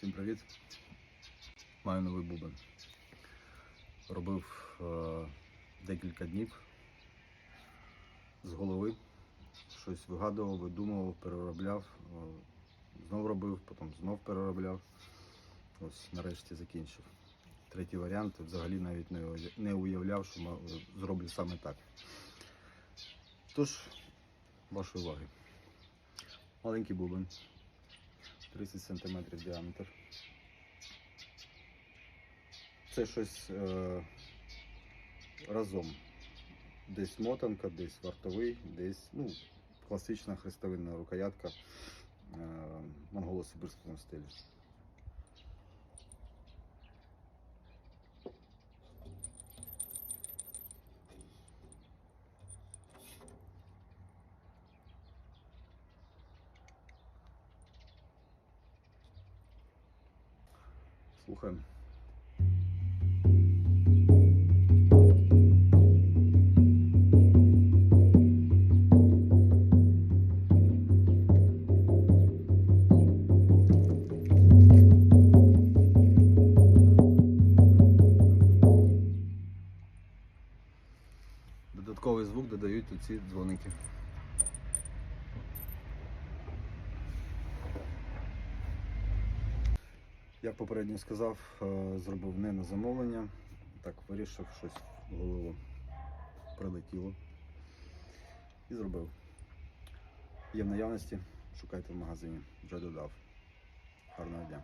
Всім привіт! Маю новий бубен. Робив е, декілька днів з голови. Щось вигадував, видумував, переробляв. Е, знов робив, потім знов переробляв. Ось нарешті закінчив. Третій варіант взагалі навіть не не уявляв, що зроблю саме так. Тож, вашої уваги. Маленький бубен. 30 см діаметр. Це щось е, разом. Десь мотанка, десь вартовий, десь ну, класична хрестовинна рукоятка е, монголо-сибирському стилі. Слухаємо. Додатковий звук додають ці дзвоники. Як попередньо сказав, е, зробив не на замовлення. Так, вирішив щось в голову прилетіло. І зробив. Є в наявності, шукайте в магазині. Вже додав. Гарного дня.